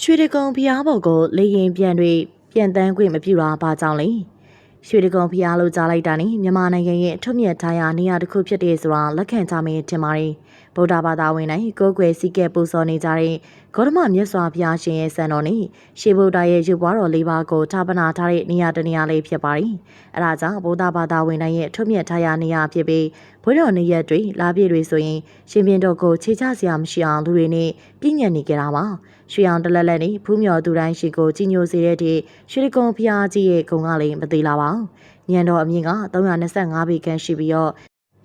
ရွှေတကုံဖျားဘော်ကိုလေရင်ပြန်တွေပြန်တန်းခွင့်မပြုတာဘာကြောင့်လဲရွှေတကုံဖျားလို့ကြားလိုက်တာနဲ့မြန်မာနိုင်ငံရဲ့အထွတ်မြတ်ထားရာနေရာတစ်ခုဖြစ်တဲ့ဆိုတာလက်ခံကြမယ်ထင်ပါတယ် ဗုဒ္ဓဘာသာဝင်တိုင်းကိုယ်ွယ်စီကဲပူဇော်နေကြတဲ့ဂေါတမမြတ်စွာဘုရားရှင်ရဲ့စံတော်နဲ့ရှေးဗုဒ္ဓရဲ့ရုပ်ပွားတော်လေးပါးကိုဌာပနာထားတဲ့နေရာတစ်နေရာလေးဖြစ်ပါတယ်အဲဒါကြောင့်ဗုဒ္ဓဘာသာဝင်တိုင်းရဲ့အထွတ်မြတ်ထားရာနေရာဖြစ်ပြီးဘွေတော်နေရက်တွေလာပြည့်တွေဆိုရင်ရှင်ပြင်းတော်ကိုခြေချစရာမရှိအောင်လူတွေနဲ့ပြည့်ညတ်နေကြတာပါရွှေအောင်တလက်လက်နဲ့ဖူးမြော်သူတိုင်းရှိကိုကြီးညိုစေတဲ့ဒီရွှေကုံဖျားကြီးရဲ့ဂုံကလည်းမသေးလာပါဘူးညံတော်အမြင့်က325ပေခန့်ရှိပြီးတော့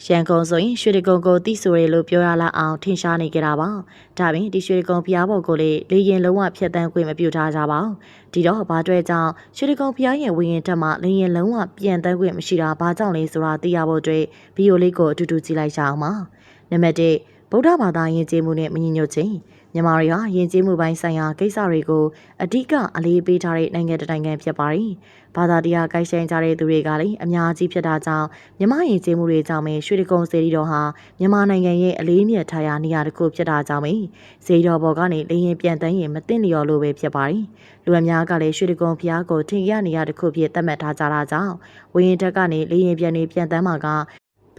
ရှန်ကုံဆိုရင်ရွှေတကုံကိုတိဆိုရလို့ပြောရလာအောင်ထင်ရှားနေကြတာပါ။ဒါပြင်ဒီရွှေတကုံဖျားဘော်ကိုလေလေရင်လုံးဝဖြတ်တန်းခွင့်မပြုထားကြပါဘူး။ဒီတော့ဘာတွေ့ကြောင့်ရွှေတကုံဖျားရဲ့ဝင်းရင်တက်မှလေရင်လုံးဝပြန်တန်းခွင့်မရှိတာဘာကြောင့်လဲဆိုတာသိရဖို့အတွက်ဗီဒီယိုလေးကိုအတူတူကြည့်လိုက်ရအောင်ပါ။နံပါတ်1ဗုဒ္ဓဘာသာယဉ်ကျေးမှုနဲ့မညီညွတ်ခြင်း မြန်မာတွေဟာယဉ်ကျေးမှုပိုင်းဆိုင်ရာကိစ္စတွေကိုအဓိကအလေးပေးထားတဲ့နိုင်ငံတစ်နိုင်ငံဖြစ်ပါတယ်။ဘာသာတရားကိုက်ဆိုင်ကြတဲ့သူတွေကလည်းအများကြီးဖြစ်တာကြောင့်မြန်မာယဉ်ကျေးမှုတွေကြောင့်ပဲရွှေတကုံစေတီတော်ဟာမြန်မာနိုင်ငံရဲ့အလေးအမြတ်ထားရာနေရာတစ်ခုဖြစ်တာကြောင့်ပဲစေတီတော်ဘော်ကနေလေရင်ပြန်တန်းရင်မသိလျော်လို့ပဲဖြစ်ပါတယ်။လူအများကလည်းရွှေတကုံဖျားကိုထင်ရနေရတစ်ခုဖြစ်သတ်မှတ်ထားကြတာကြောင့်ဝင်းရင်တက်ကနေလေရင်ပြန်နေပြန်တန်းမှာက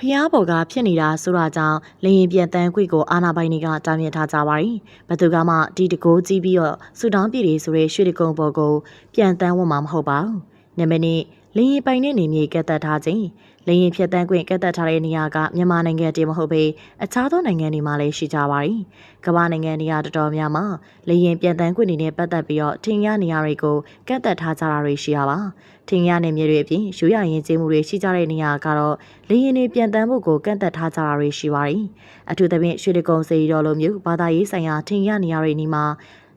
ဖျားပေါ်ကဖြစ်နေတာဆိုတာကြောင့်လင်းရင်ပြန်တန်းခွေကိုအာနာပိုင်တွေကတားမြစ်ထားကြပါတယ်။ဘသူကမှဒီတကိုးကြီးပြီးတော့ဆူတောင်းပြည်တွေဆိုရဲရွှေတကုံပေါ်ကိုပြန်တန်းဝတ်မှာမဟုတ်ပါဘူး။နံပါတ်1 လင်းရင်ပိုင်တဲ့နေမြေကတ်သက်ထားခြင်းလင်းရင်ဖြတ်တန်းခွင့်ကတ်သက်ထားတဲ့နေရာကမြန်မာနိုင်ငံတည်းမဟုတ်ဘဲအခြားသောနိုင်ငံတွေမှာလည်းရှိကြပါတယ်။ကမ္ဘာနိုင်ငံတွေကတော်တော်များများလင်းရင်ပြန်တန်းခွင့်တွေနဲ့ပတ်သက်ပြီးတော့ထင်ရနေရာတွေကိုကတ်သက်ထားကြတာတွေရှိရပါ။ထင်ရနေမြေတွေအပြင်ရိုးရရင်ကျေးမှုတွေရှိကြတဲ့နေရာကတော့လင်းရင်တွေပြန်တန်းဖို့ကိုကန့်သက်ထားကြတာတွေရှိပါတယ်။အထူးသဖြင့်ရွှေတကုံစေရီတော်လိုမျိုးဘာသာရေးဆိုင်ရာထင်ရနေရာတွေနီမှာ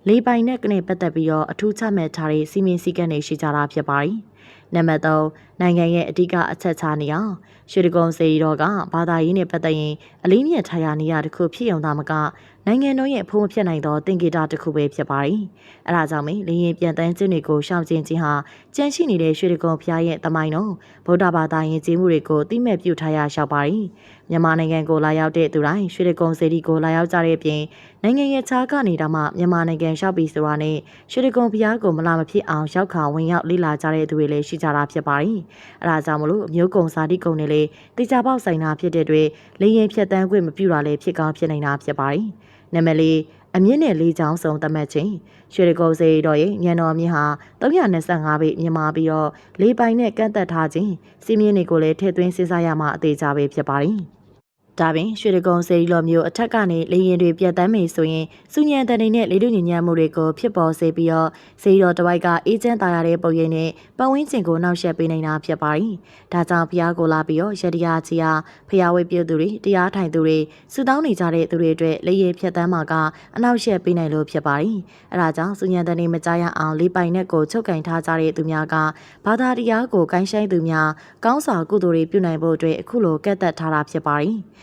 လေပိုင်နဲ့ကနေပတ်သက်ပြီးတော့အထူးချမှတ်ထားတဲ့စီမင်းစည်းကမ်းတွေရှိကြတာဖြစ်ပါတယ်။ နံပါတ်3နိုင်ငံရဲ့အဓိကအချက်ချနေအောင်ရွှေတကုံစေရီတော်ကဘာသာရေးနဲ့ပတ်သက်ရင်အလေးမြတ်ထားရနေရတစ်ခုဖြစ်ုံသာမက နိုင်ငံတော်ရဲ့ဖုံးမဖြစ်နိုင်သောတင်ကေတာတစ်ခုပဲဖြစ်ပါတယ်။အဲဒါကြောင့်မင်းလင်းရင်ပြန်တန်းခြင်းတွေကိုရှောင်ကျဉ်ခြင်းဟာကြန့်ရှိနေတဲ့ရွှေတကုံဖျားရဲ့တမိုင်းတော်ဗုဒ္ဓဘာသာယဉ်ကျေးမှုတွေကိုသိမဲ့ပြုထားရရှောက်ပါတယ်။မြန်မာနိုင်ငံကိုလာရောက်တဲ့သူတိုင်းရွှေတကုံစေတီကိုလာရောက်ကြတဲ့အပြင်နိုင်ငံရဲ့ခြားကနေတောင်မှမြန်မာနိုင်ငံရှောက်ပြီးဆိုတာနဲ့ရွှေတကုံဖျားကိုမလာမဖြစ်အောင်ရောက်ခါဝင်ရောက်လေ့လာကြတဲ့သူတွေလည်းရှိကြတာဖြစ်ပါတယ်။အဲဒါကြောင့်မလို့အမျိုးကုံစာတိကုံတွေလည်းတေချာပေါက်ဆိုင်တာဖြစ်တဲ့အတွက်လေရင်ဖြတ်တန်းခွင့်မပြုတာလည်းဖြစ်ကောင်းဖြစ်နေတာဖြစ်ပါတယ်။ နံပါတ်၄အမြင့်နဲ့လေးချောင်းစုံသတ်မှတ်ခြင်းရွှေရကုံစေတော်ရဲ့ညံတော်မြင့်ဟာ325ပေမြင့်မာပြီးတော့လေးပိုင်းနဲ့ကန့်သက်ထားခြင်းစီးမြင့်တွေကိုလည်းထည့်သွင်းစဉ်းစားရမှာအသေးချပဲဖြစ်ပါတယ်။ ဒါပင်ရွှေတကုံစေရီလော်မျိုးအထက်ကနေလေရင်တွေပြတ်တမ်းမေဆိုရင်စူညံတန်တွေနဲ့လေလူညဉ့်ညံမှုတွေကိုဖြစ်ပေါ်စေပြီးတော့စေရီတော်တစ်ဝိုက်ကအေးချမ်းသာရတဲ့ပုံရိပ်နဲ့ပတ်ဝန်းကျင်ကိုနှောက်ယှက်ပေးနေတာဖြစ်ပါတယ်။ဒါကြောင့်ဖျားကိုလာပြီးတော့ရတရားကြီးအားဖျားဝဲပြုသူတွေတရားထိုင်သူတွေစူတောင်းနေကြတဲ့သူတွေအတွက်လေရင်ဖြတ်တမ်းမှာကအနောက်ယှက်ပေးနိုင်လို့ဖြစ်ပါတယ်။အဲဒါကြောင့်စူညံတန်တွေမကြရအောင်လေးပိုင်နဲ့ကိုချုပ်ကင်ထားကြတဲ့သူများကဘာသာတရားကိုကိုင်းဆိုင်သူများကောင်းစွာကုသိုလ်တွေပြုနိုင်ဖို့အတွက်အခုလိုကတ်သက်ထားတာဖြစ်ပါတယ်။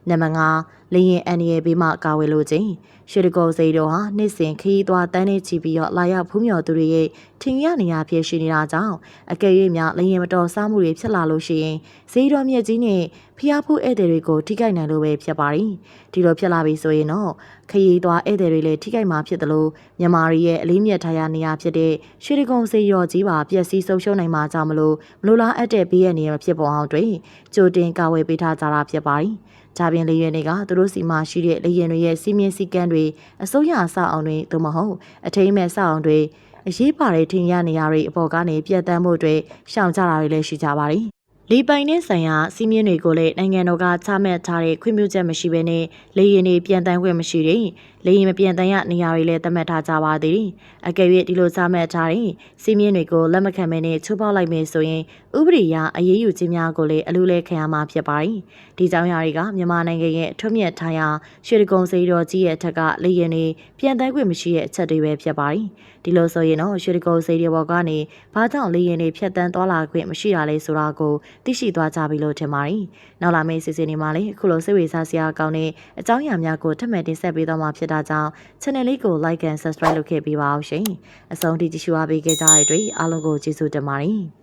နံပါတ်5လင်းရင်အန်ရီရဲ့ဘေးမှကာဝယ်လို့ခြင်းရွှေတကောစိတ်တော်ဟာနှစ်စဉ်ခီးသွားတန်းနေချီပြီးတော့လာရောက်ဖူးမြော်သူတွေရဲ့ထင်ရနေရဖြစ်ရှိနေတာကြောင့်အကယ်၍များလင်းရင်မတော်စားမှုတွေဖြစ်လာလို့ရှိရင်ဈေးတော်မြက်ကြီးနဲ့ဖျားဖူးဧည့်သည်တွေကိုထိခိုက်နိုင်လို့ပဲဖြစ်ပါရီဒီလိုဖြစ်လာပြီဆိုရင်တော့ခရီးသွားဧည့်သည်တွေလည်းထိခိုက်မှာဖြစ်တယ်လို့မြန်မာရီရဲ့အလေးမြတ်ထားရနေရဖြစ်တဲ့ရွှေတကုံစေရော်ကြီးပါပျက်စီးဆုံးရှုံးနိုင်မှာကြောင့်မလို့မလိုလားအပ်တဲ့ဘေးရနေရဖြစ်ပေါ်အောင်တွင်ကြိုတင်ကာဝယ်ပေးထားကြတာဖြစ်ပါရီဂျာပင်လေရင်တွေကသူတို့စီမှာရှိတဲ့လေရင်တွေရဲ့စီးမြင့်စည်းကမ်းတွေအစိုးရအဆောက်အုံတွေသို့မဟုတ်အထိမ်းမဲ့ဆောက်အုံတွေအရေးပါတဲ့ထင်ရနေရတွေအပေါ်ကနေပြတ်တမ်းမှုတွေရှောင်ကြတာတွေလည်းရှိကြပါတယ်လေပိုင်နဲ့ဆိုင်ရာစီးမြင့်တွေကိုလည်းနိုင်ငံတော်ကချမှတ်ထားတဲ့ခွင့်ပြုချက်မရှိဘဲနဲ့လေရင်တွေပြန်တန်းခွင့်မရှိတဲ့ လေရင်မပြန်တန်းရနေရာတွေလည်းသတ်မှတ်ထားကြပါသေးတယ်။အကယ်၍ဒီလိုချမှတ်ထားတဲ့စီးမြင့်တွေကိုလက်မခံဘဲနဲ့ချိုးဖောက်လိုက်မယ်ဆိုရင်ဥပဒေအရအရေးယူခြင်းများကိုလည်းအလူလဲခံရမှာဖြစ်ပါတယ်။ဒီကြောင့်ရာတွေကမြန်မာနိုင်ငံရဲ့အထွတ်မြတ်ထားရာရွှေတကုံစိန်တော်ကြီးရဲ့အထက်ကလေရင်တွေပြန်တန်းခွင့်မရှိတဲ့အချက်တွေပဲဖြစ်ပါတယ်။ဒီလိုဆိုရင်တော့ရွှေတကုံစိန်တော်ဘော်ကနေဘာကြောင့်လေရင်တွေဖြတ်တန်းသွားလာခွင့်မရှိတာလဲဆိုတာကိုသိရှိသွားကြပြီလို့ထင်ပါတယ်။နောက်လာမယ့်စီစဉ်တွေမှာလည်းအခုလိုစိတ်ဝေစားစရာကောင်းတဲ့အကြောင်းအရာများကိုထပ်မံတင်ဆက်ပေးသွားမှာဖြစ်တာကြောင့် channel လေးကို like and subscribe လုပ်ခဲ့ပေးပါအောင်ရှင်။အဆုံးထိကြည့်ရှုအားပေးခဲ့ကြတဲ့အတွက်အားလုံးကိုကျေးဇူးတင်ပါတယ်။